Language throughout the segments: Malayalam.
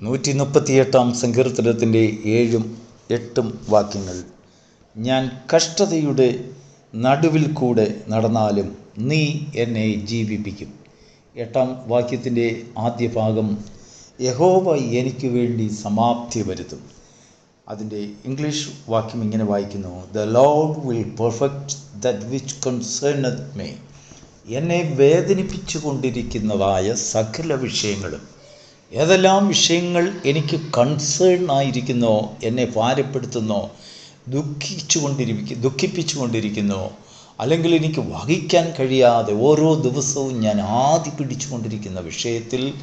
നൂറ്റി മുപ്പത്തിയെട്ടാം സങ്കീർത്തനത്തിന്റെ ഏഴും എട്ടും വാക്യങ്ങൾ. ഞാൻ കഷ്ടതയുടെ നടുവിൽ കൂടെ നടന്നാലും നീ എന്നെ ജീവിപ്പിക്കും. എട്ടാം വാക്യത്തിന്റെ ആദ്യ ഭാഗം യഹോവ എനിക്ക് വേണ്ടി സമാപ്തി വരുത്തും. അതിന്റെ ഇംഗ്ലീഷ് വാക്യം ഇങ്ങനെ വായിക്കുന്നു the Lord will perfect that which concerneth me എന്നെ വേദനിപ്പിച്ചു കൊണ്ടിരിക്കുന്നതായ സകല വിഷയങ്ങളും ഏതെല്ലാം വിഷയങ്ങൾ എനിക്ക് കൺസേൺ ആയിരിക്കുന്നോ എന്നെ ഭാരപ്പെടുത്തുന്നോ ദുഃഖിപ്പിച്ചു കൊണ്ടിരിക്കുന്നോ അല്ലെങ്കിൽ എനിക്ക് വഹിക്കാൻ കഴിയാതെ ഓരോ ദിവസവും ഞാൻ ആദി പിടിച്ചുകൊണ്ടിരിക്കുന്ന വിഷയത്തിൽ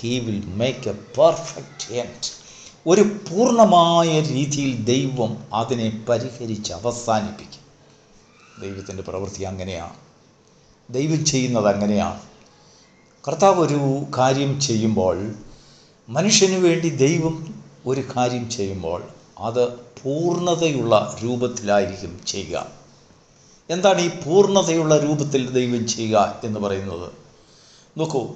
he will make a perfect end ഒരു പൂർണമായ രീതിയിൽ ദൈവം അതിനെ പരിഹരിച്ച് അവസാനിപ്പിക്കും. ദൈവത്തിന്റെ പ്രവൃത്തി അങ്ങനെയാണ്. ദൈവം ചെയ്യുന്നത് അങ്ങനെയാണ്. കർത്താവ് ഒരു കാര്യം ചെയ്യുമ്പോൾ മനുഷ്യന് വേണ്ടി ദൈവം ഒരു കാര്യം ചെയ്യുമ്പോൾ അത് പൂർണതയുള്ള രൂപത്തിലായിരിക്കും ചെയ്യുക. എന്താണ് ഈ പൂർണതയുള്ള രൂപത്തിൽ ദൈവം ചെയ്യുക എന്ന് പറയുന്നത്? നോക്കൂ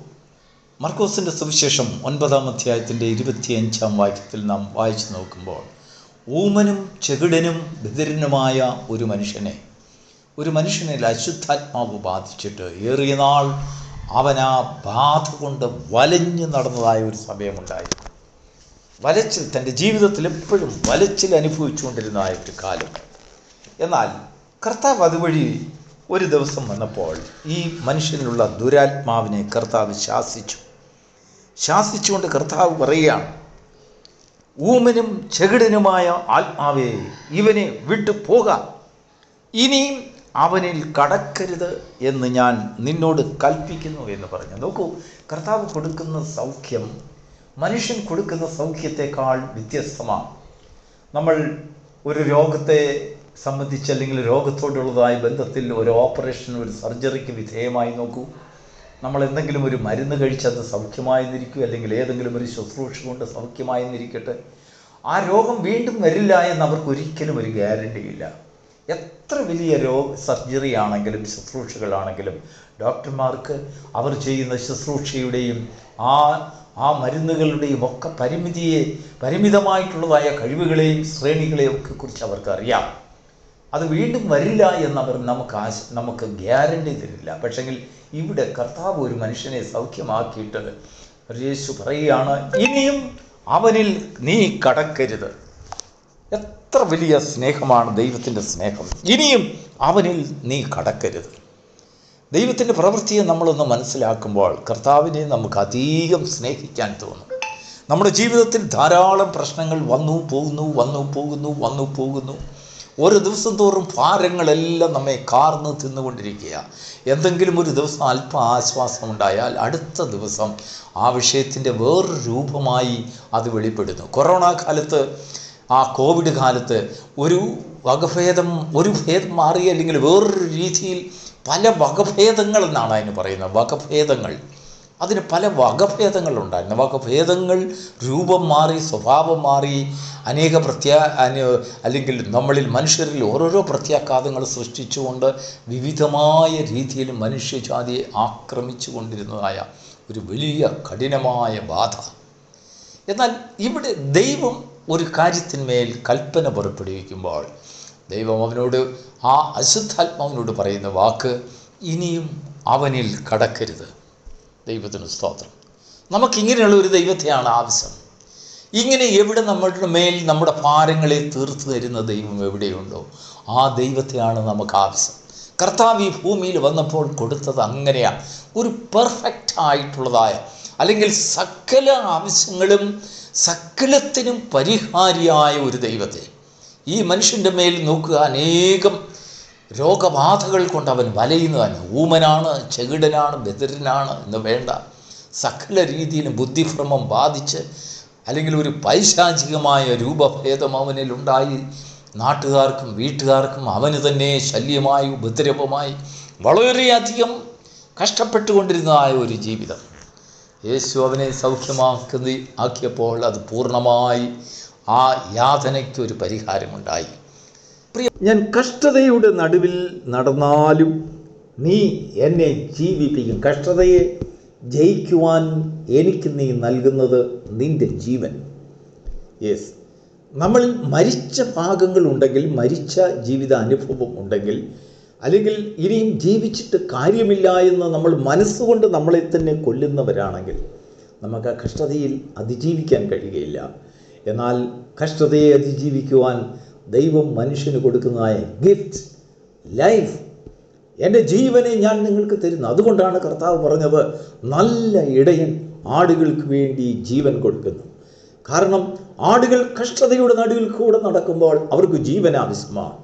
മർക്കോസിന്റെ സുവിശേഷം ഒൻപതാം അധ്യായത്തിന്റെ ഇരുപത്തിയഞ്ചാം വാക്യത്തിൽ നാം വായിച്ചു നോക്കുമ്പോൾ ഊമനും ചെകിടനും ബദിരനുമായ ഒരു മനുഷ്യനെ ഒരു മനുഷ്യനിൽ അശുദ്ധാത്മാവ് ബാധിച്ചിട്ട് ഏറിയ നാൾ അവൻ ആ ബാധ കൊണ്ട് വലഞ്ഞു നടന്നതായ ഒരു സമയമുണ്ടായി വലച്ചിൽ തന്റെ ജീവിതത്തിൽ എപ്പോഴും വലച്ചിൽ അനുഭവിച്ചുകൊണ്ടിരുന്നതായ ഒരു കാലം. എന്നാൽ കർത്താവ് അതുവഴി ഒരു ദിവസം വന്നപ്പോൾ ഈ മനുഷ്യനിലുള്ള ദുരാത്മാവിനെ കർത്താവ് ശാസിച്ചു. ശാസിച്ചുകൊണ്ട് കർത്താവ് പറയുകയാണ് ഊമനും ചെകിടനുമായ ആത്മാവേ ഇവനെ വിട്ടു പോകാം. ഇനിയും അവനിൽ കടക്കരുത് എന്ന് ഞാൻ നിന്നോട് കൽപ്പിക്കുന്നു എന്ന് പറഞ്ഞു. നോക്കൂ കർത്താവ് കൊടുക്കുന്ന സൗഖ്യം മനുഷ്യൻ കൊടുക്കുന്ന സൗഖ്യത്തെക്കാൾ വ്യത്യസ്തമാണ്. നമ്മൾ ഒരു രോഗത്തെ സംബന്ധിച്ച് അല്ലെങ്കിൽ രോഗത്തോടുള്ളതായ ബന്ധത്തിൽ ഒരു ഓപ്പറേഷൻ ഒരു സർജറിക്ക് വിധേയമായി നോക്കൂ. നമ്മൾ എന്തെങ്കിലും ഒരു മരുന്ന് കഴിച്ചത് സൗഖ്യമായെന്നിരിക്കും അല്ലെങ്കിൽ ഏതെങ്കിലും ഒരു ശുശ്രൂഷ കൊണ്ട് സൗഖ്യമായെന്നിരിക്കട്ടെ ആ രോഗം വീണ്ടും വരില്ല എന്ന് അവർക്ക് ഒരിക്കലും ഒരു ഗ്യാരണ്ടി ഇല്ല. എത്ര വലിയ രോഗ സർജറി ആണെങ്കിലും ശുശ്രൂഷകളാണെങ്കിലും ഡോക്ടർമാർക്ക് അവർ ചെയ്യുന്ന ശുശ്രൂഷയുടെയും ആ ആ മരുന്നുകളുടെയും ഒക്കെ പരിമിതിയെ പരിമിതമായിട്ടുള്ളതായ കഴിവുകളെയും ശ്രേണികളെയും ഒക്കെ കുറിച്ച് അവർക്കറിയാം. അത് വീണ്ടും വരില്ല എന്നവർ നമുക്ക് ആശ നമുക്ക് ഗ്യാരണ്ടി തരില്ല. പക്ഷെങ്കിൽ ഇവിടെ കർത്താവ് ഒരു മനുഷ്യനെ സൗഖ്യമാക്കിയിട്ട് യേശു പറയുകയാണ് ഇനിയും അവനിൽ നീ കടക്കരുത്. എത്ര വലിയ സ്നേഹമാണ് ദൈവത്തിന്റെ സ്നേഹം. ഇനിയും അവനിൽ നീ കടക്കരുത്. ദൈവത്തിന്റെ പ്രവൃത്തിയെ നമ്മളൊന്ന് മനസ്സിലാക്കുമ്പോൾ കർത്താവിനെ നമുക്ക് അധികം സ്നേഹിക്കാൻ തോന്നും. നമ്മുടെ ജീവിതത്തിൽ ധാരാളം പ്രശ്നങ്ങൾ വന്നു പോകുന്നു വന്നു പോകുന്നു വന്നു പോകുന്നു. ഓരോ ദിവസം തോറും ഭാരങ്ങളെല്ലാം നമ്മെ കാർന്ന് തിന്നുകൊണ്ടിരിക്കുക. എന്തെങ്കിലും ഒരു ദിവസം അല്പ ആശ്വാസം ഉണ്ടായാൽ അടുത്ത ദിവസം ആ വിഷയത്തിന്റെ വേറൊരു രൂപമായി അത് വെളിപ്പെടുന്നു. കൊറോണ കാലത്ത് ആ കോവിഡ് കാലത്ത് ഒരു വകഭേദം ഒരു ഭേദം മാറി അല്ലെങ്കിൽ വേറൊരു രീതിയിൽ പല വകഭേദങ്ങൾ എന്നാണ് അതിന് പറയുന്നത്. വകഭേദങ്ങൾ. അതിന് പല വകഭേദങ്ങളുണ്ടായിരുന്നു വകഭേദങ്ങൾ രൂപം മാറി സ്വഭാവം മാറി അനേക പ്രത്യാ അല്ലെങ്കിൽ നമ്മളിൽ മനുഷ്യരിൽ ഓരോരോ പ്രത്യാഘാതങ്ങൾ സൃഷ്ടിച്ചുകൊണ്ട് വിവിധമായ രീതിയിൽ മനുഷ്യജാതിയെ ആക്രമിച്ചു കൊണ്ടിരുന്നതായ ഒരു വലിയ കഠിനമായ ബാധ. എന്നാൽ ഇവിടെ ദൈവം ഒരു കാര്യത്തിന്മേൽ കൽപ്പന പുറപ്പെടുവിക്കുമ്പോൾ ദൈവം അവനോട് ആ അശുദ്ധാത്മാവിനോട് പറയുന്ന വാക്ക് ഇനിയും അവനിൽ കടക്കരുത്. ദൈവത്തിന് സ്തോത്രം. നമുക്കിങ്ങനെയുള്ള ഒരു ദൈവത്തെയാണ് ആവശ്യം. ഇങ്ങനെ എവിടെ നമ്മുടെ മേൽ നമ്മുടെ ഭാരങ്ങളെ തീർത്തു തരുന്ന ദൈവം എവിടെയുണ്ടോ ആ ദൈവത്തെയാണ് നമുക്ക് ആവശ്യം. കർത്താവ് ഈ ഭൂമിയിൽ വന്നപ്പോൾ കൊടുത്തത് അങ്ങനെയാണ് ഒരു പെർഫെക്റ്റ് ആയിട്ടുള്ളതായ അല്ലെങ്കിൽ സകല ആവശ്യങ്ങളും സകലത്തിനും പരിഹാരിയായ ഒരു ദൈവത്തെ. ഈ മനുഷ്യന്റെ മേൽ നോക്കുക അനേകം രോഗബാധകൾ കൊണ്ട് അവൻ വലയുന്നതാണ് ഊമനാണ് ചെകിടനാണ് ബദിരനാണ് എന്ന് വേണ്ട. സകല രീതിയിലും ബുദ്ധിഭ്രമം ബാധിച്ച് അല്ലെങ്കിൽ ഒരു പൈശാചികമായ രൂപഭേദം അവനിൽ ഉണ്ടായി. നാട്ടുകാർക്കും വീട്ടുകാർക്കും അവന് തന്നെ ശല്യമായി ഉപദ്രവമായി വളരെയധികം കഷ്ടപ്പെട്ടുകൊണ്ടിരുന്നതായ ഒരു ജീവിതം. യേശു അവനെ സൗഖ്യമാക്കുന്ന ആക്കിയപ്പോൾ അത് പൂർണമായി ആ യാതനയ്ക്ക് ഒരു പരിഹാരമുണ്ടായി. പ്രിയ ഞാൻ കഷ്ടതയുടെ നടുവിൽ നടന്നാലും നീ എന്നെ ജീവിപ്പിക്കും. കഷ്ടതയെ ജയിക്കുവാൻ എനിക്ക് നീ നൽകുന്നത് നിന്റെ ജീവൻ. യെസ് നമ്മൾ മരിച്ച ഭാഗങ്ങളുണ്ടെങ്കിൽ മരിച്ച ജീവിത അനുഭവം ഉണ്ടെങ്കിൽ അല്ലെങ്കിൽ ഇനിയും ജീവിച്ചിട്ട് കാര്യമില്ല എന്ന് നമ്മൾ മനസ്സുകൊണ്ട് നമ്മളെ തന്നെ കൊല്ലുന്നവരാണെങ്കിൽ നമുക്ക് ആ കഷ്ടതയിൽ അതിജീവിക്കാൻ കഴിയുകയില്ല. എന്നാൽ കഷ്ടതയെ അതിജീവിക്കുവാൻ ദൈവം മനുഷ്യന് കൊടുക്കുന്നതായ ഗിഫ്റ്റ് ലൈഫ് എന്റെ ജീവനെ ഞാൻ നിങ്ങൾക്ക് തരുന്നു. അതുകൊണ്ടാണ് കർത്താവ് പറഞ്ഞത് നല്ല ഇടയൻ ആടുകൾക്ക് വേണ്ടി ജീവൻ കൊടുക്കുന്നു. കാരണം ആടുകൾ കഷ്ടതയുടെ നടുവിൽ കൂടെ നടക്കുമ്പോൾ അവർക്ക് ജീവൻ ആവശ്യമാണ്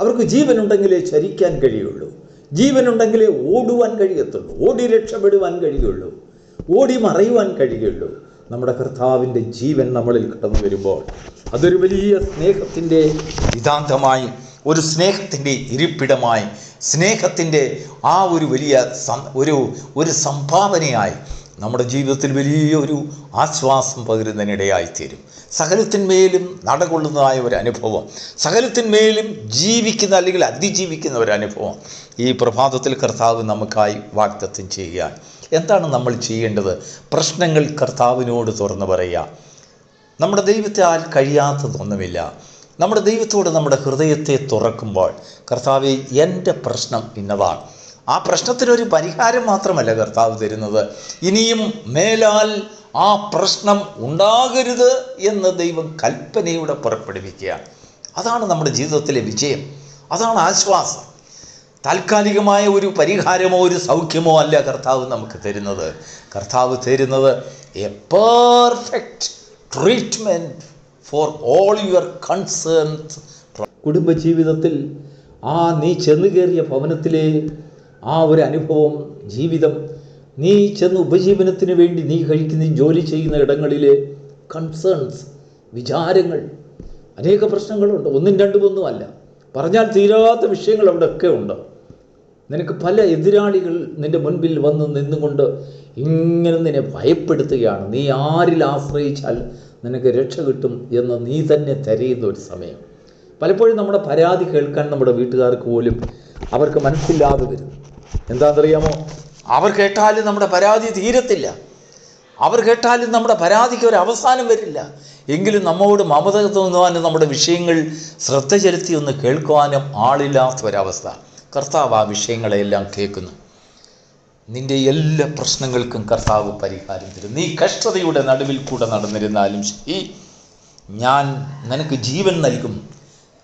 അവർക്ക് ജീവനുണ്ടെങ്കിലേ ചരിക്കാൻ കഴിയുള്ളൂ. ജീവനുണ്ടെങ്കിലേ ഓടുവാൻ കഴിയത്തുള്ളൂ. ഓടി രക്ഷപ്പെടുവാൻ കഴിയുള്ളൂ. ഓടി മറയുവാൻ കഴിയുള്ളൂ. നമ്മുടെ കർത്താവിന്റെ ജീവൻ നമ്മളിൽ കടന്നു വരുമ്പോൾ അതൊരു വലിയ സ്നേഹത്തിന്റെ നിതാന്തമായി ഒരു സ്നേഹത്തിന്റെ ഇരിപ്പിടമായി സ്നേഹത്തിന്റെ ആ ഒരു വലിയ ഒരു ഒരു സംഭാവനയായി നമ്മുടെ ജീവിതത്തിൽ വലിയൊരു ആശ്വാസം പകരുന്നതിനിടയായിത്തീരും. സകലത്തിന്മേലും നടകൊള്ളുന്നതായ ഒരു അനുഭവം. സകലത്തിന്മേലും ജീവിക്കുന്ന അല്ലെങ്കിൽ അതിജീവിക്കുന്ന ഒരു അനുഭവം. ഈ പ്രഭാതത്തിൽ കർത്താവ് നമുക്കായി വാഗ്ദത്തം ചെയ്യുകയാണ് എന്താണ് നമ്മൾ ചെയ്യേണ്ടത്? പ്രശ്നങ്ങൾ കർത്താവിനോട് തുറന്നു പറയുക നമ്മുടെ ദൈവത്താൽ കഴിയാത്തതൊന്നുമില്ല. നമ്മുടെ ദൈവത്തോട് നമ്മുടെ ഹൃദയത്തെ തുറക്കുമ്പോൾ കർത്താവെ എന്റെ പ്രശ്നം ഇന്നതാണ്. ആ പ്രശ്നത്തിനൊരു പരിഹാരം മാത്രമല്ല കർത്താവ് തരുന്നത്. ഇനിയും മേലാൽ ആ പ്രശ്നം ഉണ്ടാകരുത് എന്ന് ദൈവം കൽപ്പനയുടെ പുറപ്പെടുവിക്കുക. അതാണ് നമ്മുടെ ജീവിതത്തിലെ വിജയം. അതാണ് ആശ്വാസം. താൽക്കാലികമായ ഒരു പരിഹാരമോ ഒരു സൗഖ്യമോ അല്ല കർത്താവ് നമുക്ക് തരുന്നത്. കർത്താവ് തരുന്നത് a perfect treatment for all your concerns കുടുംബജീവിതത്തിൽ ആ നീ ചെന്നു കയറിയ ഭവനത്തിലെ ആ ഒരു അനുഭവം ജീവിതം. നീ ചെന്ന് ഉപജീവനത്തിന് വേണ്ടി നീ കഴിക്കുന്ന ജോലി ചെയ്യുന്ന ഇടങ്ങളിലെ കൺസേൺസ് വിചാരങ്ങൾ അനേക പ്രശ്നങ്ങളുണ്ട്. ഒന്നും രണ്ടും ഒന്നുമല്ല പറഞ്ഞാൽ തീരാത്ത വിഷയങ്ങൾ അവിടെയൊക്കെ ഉണ്ട്. നിനക്ക് പല എതിരാളികൾ നിന്റെ മുൻപിൽ വന്ന് നിന്നുകൊണ്ട് ഇങ്ങനെ നിന്നെ ഭയപ്പെടുത്തുകയാണ്. നീ ആരിൽ ആശ്രയിച്ചാൽ നിനക്ക് രക്ഷ കിട്ടും എന്ന് നീ തന്നെ തിരയുന്ന ഒരു സമയം. പലപ്പോഴും നമ്മുടെ പരാതി കേൾക്കാൻ നമ്മുടെ വീട്ടുകാർക്ക് പോലും അവർക്ക് മനസ്സില്ലാതെ വരും. എന്താണെന്നറിയാമോ? അവർ കേട്ടാലും നമ്മുടെ പരാതി തീരത്തില്ല. അവർ കേട്ടാലും നമ്മുടെ പരാതിക്ക് ഒരു അവസാനം വരില്ല. എങ്കിലും നമ്മോട് മമത തോന്നുവാനും നമ്മുടെ വിഷയങ്ങൾ ശ്രദ്ധ ചെലുത്തി ഒന്ന് കേൾക്കുവാനും ആളില്ലാത്ത ഒരവസ്ഥ കർത്താവ് ആ വിഷയങ്ങളെല്ലാം കേൾക്കുന്നു. നിന്റെ എല്ലാ പ്രശ്നങ്ങൾക്കും കർത്താവ് പരിഹാരം തരും. നീ കഷ്ടതയുടെ നടുവിൽ കൂടെ നടന്നിരുന്നാലും ശരി. ഞാൻ നിനക്ക് ജീവൻ നൽകും.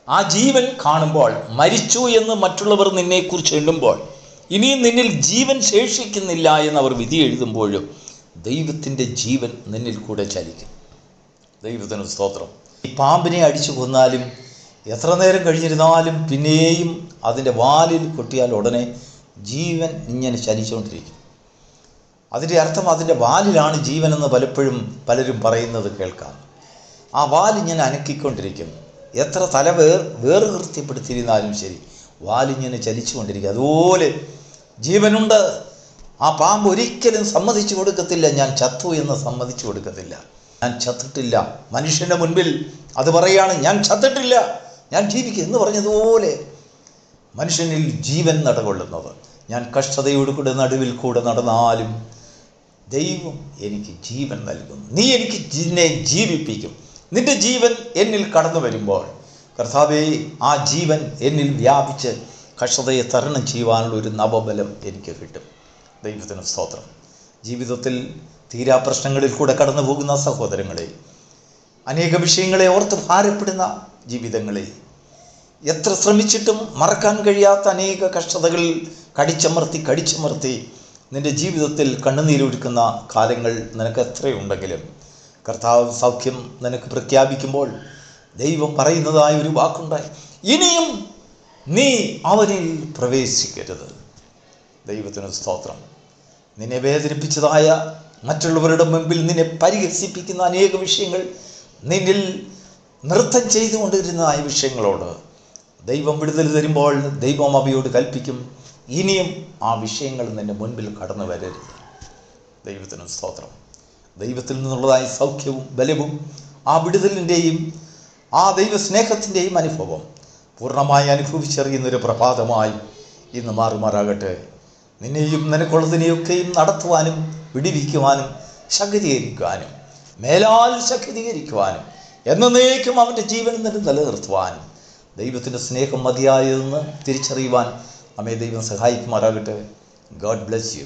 ആ ജീവൻ കാണുമ്പോൾ മരിച്ചു എന്ന് മറ്റുള്ളവർ നിന്നെക്കുറിച്ച് എണ്ണുമ്പോൾ ഇനിയും നിന്നിൽ ജീവൻ ശേഷിക്കുന്നില്ല എന്ന് അവർ വിധി എഴുതുമ്പോഴും ദൈവത്തിന്റെ ജീവൻ നിന്നിൽ കൂടെ ചലിക്കും. ദൈവത്തിന് സ്തോത്രം. ഈ പാമ്പിനെ അടിച്ചു കൊന്നാലും എത്ര നേരം കഴിഞ്ഞിരുന്നാലും പിന്നെയും അതിന്റെ വാലിൽ കൊട്ടിയാൽ ഉടനെ ജീവൻ ഇങ്ങനെ ചലിച്ചുകൊണ്ടിരിക്കും. അതിന്റെ അർത്ഥം അതിന്റെ വാലിലാണ് ജീവനെന്ന് പലപ്പോഴും പലരും പറയുന്നത് കേൾക്കാം. ആ വാലിങ്ങനെ അനക്കിക്കൊണ്ടിരിക്കും. എത്ര തല വേർ വേർകൃത്യപ്പെടുത്തിയിരുന്നാലും ശരി വാലിങ്ങനെ ചലിച്ചുകൊണ്ടിരിക്കും. അതുപോലെ ജീവനുണ്ട്. ആ പാമ്പ് ഒരിക്കലും സമ്മതിച്ചു കൊടുക്കത്തില്ല. ഞാൻ ചത്തു എന്ന് സമ്മതിച്ചു കൊടുക്കത്തില്ല. ഞാൻ ചത്തിട്ടില്ല. മനുഷ്യന്റെ മുൻപിൽ അത് പറയാണ് ഞാൻ ചത്തിട്ടില്ല. ഞാൻ ജീവിക്കും. എന്ന് പറഞ്ഞതുപോലെ മനുഷ്യനിൽ ജീവൻ നടകൊള്ളുന്നത്. ഞാൻ കഷ്ടതയോട് കൂടെ നടുവിൽ കൂടെ നടന്നാലും ദൈവം എനിക്ക് ജീവൻ നൽകുന്നു. നീ എനിക്ക് നിന്നെ ജീവിപ്പിക്കും. നിന്റെ ജീവൻ എന്നിൽ കടന്നു വരുമ്പോൾ കർത്താവേ ആ ജീവൻ എന്നിൽ വ്യാപിച്ച് കഷ്ടതയെ തരണം ചെയ്യുവാനുള്ള ഒരു നവബലം എനിക്ക് കിട്ടും. ദൈവത്തിന് സ്തോത്രം. ജീവിതത്തിൽ തീരാപ്രശ്നങ്ങളിൽ കൂടെ കടന്നു പോകുന്ന സഹോദരങ്ങളെ അനേക വിഷയങ്ങളെ ഓർത്ത് ഭാരപ്പെടുന്ന ജീവിതങ്ങളെ എത്ര ശ്രമിച്ചിട്ടും മറക്കാൻ കഴിയാത്ത അനേക കഷ്ടതകൾ കടിച്ചമർത്തി കടിച്ചമർത്തി നിന്റെ ജീവിതത്തിൽ കണ്ണുനീരൊഴുക്കുന്ന കാലങ്ങൾ നിനക്ക് എത്രയുണ്ടെങ്കിലും കർത്താവ് സൗഖ്യം നിനക്ക് പ്രഖ്യാപിക്കുമ്പോൾ ദൈവം പറയുന്നതായ ഒരു വാക്കുണ്ടായി. ഇനിയും നീ അവനിൽ പ്രവേശിക്കരുത്. ദൈവത്തിന് സ്തോത്രം. നിന്നെ വേദനിപ്പിച്ചതായ മറ്റുള്ളവരുടെ മുമ്പിൽ നിന്നെ പരിഹസിപ്പിക്കുന്ന അനേക വിഷയങ്ങൾ നിന്നിൽ നൃത്തം ചെയ്തുകൊണ്ടിരുന്നതായ വിഷയങ്ങളോട് ദൈവം വിടുതൽ തരുമ്പോൾ ദൈവം അവയോട് കൽപ്പിക്കും. ഇനിയും ആ വിഷയങ്ങൾ നിന്റെ മുൻപിൽ കടന്നു വരരുത്. ദൈവത്തിന് സ്തോത്രം. ദൈവത്തിൽ നിന്നുള്ളതായ സൗഖ്യവും ബലവും ആ വിടുതലിന്റെയും ആ ദൈവ സ്നേഹത്തിന്റെയും അനുഭവം പൂർണമായി അനുഭവിച്ചറിയുന്നൊരു പ്രഭാതമായി ഇന്ന് മാറുമാറാകട്ടെ. നിന്നെയും നിനക്കുള്ളതിനെയൊക്കെയും നടത്തുവാനും വിടിവിക്കുവാനും ശക്തീകരിക്കുവാനും മേലാൽ ശക്തീകരിക്കുവാനും എന്നേക്കും അവന്റെ ജീവൻ തന്നെ നിലനിർത്തുവാനും ദൈവത്തിന്റെ സ്നേഹം മതിയായതെന്ന് തിരിച്ചറിയുവാൻ നമ്മെ ദൈവം സഹായിക്കുമാറാകട്ടെ. God bless you